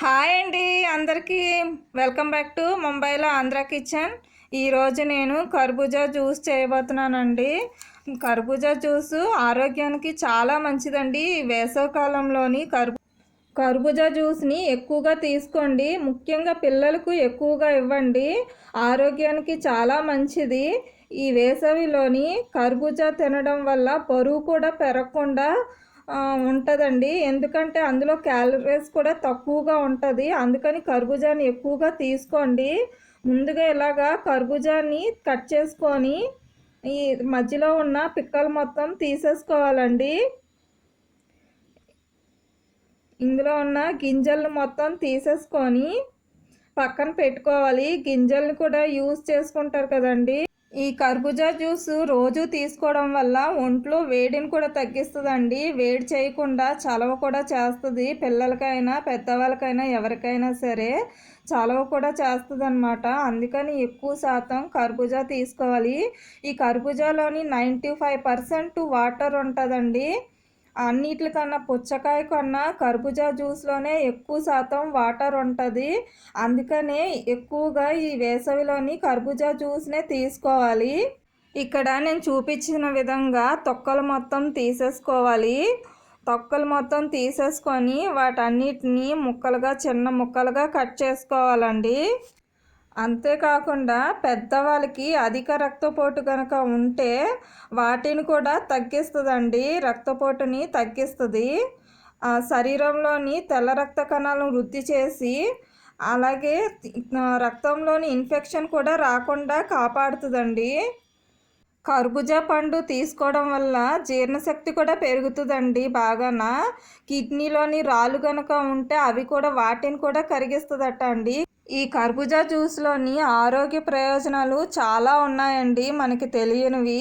Hi అండి అందరికీ welcome back to ముంబైలో ఆంధ్ర కిచెన్. ఈరోజు నేను కర్బూజా జ్యూస్ చేయబోతున్నానండి. కర్బూజా జ్యూస్ ఆరోగ్యానికి చాలా మంచిదండి. వేసవకాలంలోని కర్బూ కర్బూజా జ్యూస్ని ఎక్కువగా తీసుకోండి. ముఖ్యంగా పిల్లలకు ఎక్కువగా ఇవ్వండి. ఆరోగ్యానికి చాలా మంచిది. ఈ వేసవిలోని కర్బూజా తినడం వల్ల బరువు కూడా పెరగకుండా ఉంటుందండి. ఎందుకంటే అందులో క్యాలరీస్ కూడా తక్కువగా ఉంటుంది. అందుకని కర్బూజాని ఎక్కువగా తీసుకోండి. ముందుగా ఇలాగా కర్బూజాని కట్ చేసుకొని ఈ మధ్యలో ఉన్న పిక్కలు మొత్తం తీసేసుకోవాలండి. ఇందులో ఉన్న గింజలను మొత్తం తీసేసుకొని పక్కన పెట్టుకోవాలి. గింజల్ని కూడా యూజ్ చేసుకుంటారు కదండి. ఈ కర్బూజా జ్యూస్ రోజు తీసుకోవడం వల్ల ఒంట్లో వేడిని కూడా తగ్గిస్తుందండి. వేడి చేయకుండా చలవ కూడా చేస్తుంది. పిల్లలకైనా పెద్దవాళ్ళకైనా ఎవరికైనా సరే చలవ కూడా చేస్తుంది అనమాట అందుకని ఎక్కువ శాతం కర్బూజా తీసుకోవాలి. ఈ కర్బూజాలోని నైంటీ ఫైవ్ పర్సెంట్ వాటర్ ఉంటుందండి. అన్నిటికన్నా పుచ్చకాయ కన్నా కర్బూజా జ్యూస్లోనే ఎక్కువ శాతం వాటర్ ఉంటుంది. అందుకనే ఎక్కువగా ఈ వేసవిలోని కర్బూజా జ్యూస్నే తీసుకోవాలి. ఇక్కడ నేను చూపించిన విధంగా తొక్కలు మొత్తం తీసేసుకోవాలి. తొక్కలు మొత్తం తీసేసుకొని వాటన్నిటిని ముక్కలుగా చిన్న ముక్కలుగా కట్ చేసుకోవాలండి. అంతేకాకుండా పెద్దవాళ్ళకి అధిక రక్తపోటు కనుక ఉంటే వాటిని కూడా తగ్గిస్తుందండి. రక్తపోటుని తగ్గిస్తుంది. శరీరంలోని తెల్ల రక్త కణాలను వృద్ధి చేసి అలాగే రక్తంలోని ఇన్ఫెక్షన్ కూడా రాకుండా కాపాడుతుందండి. కర్బూజా పండు తీసుకోవడం వల్ల జీర్ణశక్తి కూడా పెరుగుతుందండి బాగాన. కిడ్నీలోని రాళ్ళు కనుక ఉంటే అవి కూడా వాటిని కూడా కరిగిస్తుందట అండి. ఈ కర్బూజా జ్యూస్లోని ఆరోగ్య ప్రయోజనాలు చాలా ఉన్నాయండి మనకి తెలియనివి.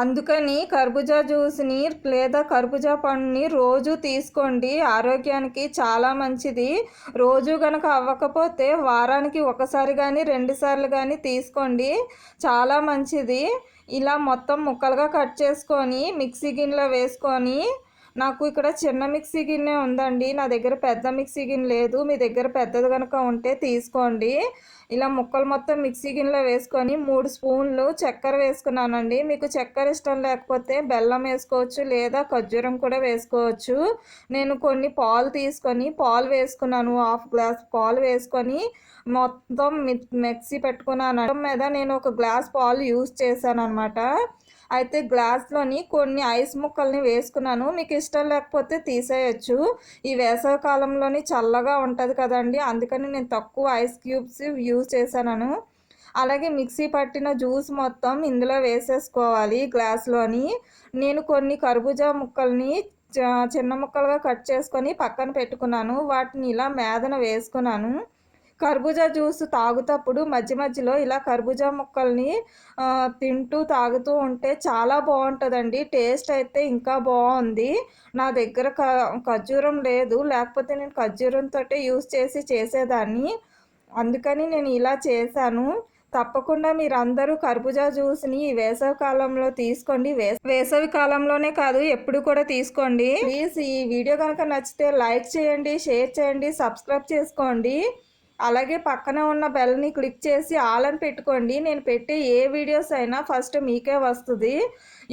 అందుకని కర్బూజా జ్యూస్ని లేదా కర్బూజా పండుని రోజు తీసుకోండి ఆరోగ్యానికి చాలా మంచిది. రోజు కనుక అవ్వకపోతే వారానికి ఒకసారి కానీ రెండుసార్లు కానీ తీసుకోండి చాలా మంచిది. ఇలా మొత్తం ముక్కలుగా కట్ చేసుకొని మిక్సీ గిన్నెలో వేసుకొని నాకు ఇక్కడ చిన్న మిక్సీ గిన్నె ఉందండి. నా దగ్గర పెద్ద మిక్సీ గిన్నె లేదు. మీ దగ్గర పెద్దది కనుక ఉంటే తీసుకోండి. ఇలా ముక్కలు మొత్తం మిక్సీ గిన్నెలో వేసుకొని మూడు స్పూన్లు చక్కెర వేసుకున్నానండి. మీకు చక్కెర ఇష్టం లేకపోతే బెల్లం వేసుకోవచ్చు లేదా ఖర్జూరం కూడా వేసుకోవచ్చు. నేను కొన్ని పాలు తీసుకొని పాలు వేసుకున్నాను. హాఫ్ గ్లాస్ పాలు వేసుకొని మొత్తం మిక్సీ పెట్టుకున్నాను. మీద నేను ఒక గ్లాస్ పాలు యూస్ చేశాను అనమాట అయితే గ్లాస్లోని కొన్ని ఐస్ ముక్కల్ని వేసుకున్నాను. మీకు ఇష్టం లేకపోతే తీసేయచ్చు. ఈ వేసవి కాలంలోని చల్లగా ఉంటుంది కదండి. అందుకని నేను తక్కువ ఐస్ క్యూబ్స్ యూజ్ చేశాను అలాగే మిక్సీ పట్టిన జ్యూస్ మొత్తం ఇందులో వేసేసుకోవాలి గ్లాస్లోని. నేను కొన్ని కర్బూజా ముక్కల్ని చిన్న ముక్కలుగా కట్ చేసుకొని పక్కన పెట్టుకున్నాను. వాటిని ఇలా మేదన వేసుకున్నాను. కర్బూజా జ్యూస్ తాగుతప్పుడు మధ్య మధ్యలో ఇలా కర్బూజా ముక్కల్ని తింటూ తాగుతూ ఉంటే చాలా బాగుంటుందండి. టేస్ట్ అయితే ఇంకా బాగుంది. నా దగ్గర క ఖర్జూరం లేదు. లేకపోతే నేను ఖర్జూరంతో యూస్ చేసి చేసేదాన్ని. అందుకని నేను ఇలా చేశాను. తప్పకుండా మీరందరూ కర్బూజా జ్యూస్ని వేసవి కాలంలో తీసుకోండి. వేసవి కాలంలోనే కాదు ఎప్పుడు కూడా తీసుకోండి. ప్లీజ్ ఈ వీడియో కనుక నచ్చితే లైక్ చేయండి షేర్ చేయండి సబ్స్క్రైబ్ చేసుకోండి. అలాగే పక్కన ఉన్న బెల్ని క్లిక్ చేసి ఆల్ అని పెట్టుకోండి. నేను పెట్టే ఏ వీడియోస్ అయినా ఫస్ట్ మీకే వస్తుంది.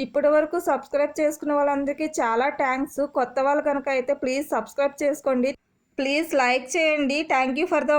ఇప్పటి వరకు సబ్స్క్రైబ్ చేసుకున్న వాళ్ళందరికీ చాలా థ్యాంక్స్ కొత్త వాళ్ళు కనుక అయితే ప్లీజ్ సబ్స్క్రైబ్ చేసుకోండి. ప్లీజ్ లైక్ చేయండి. Thank you for the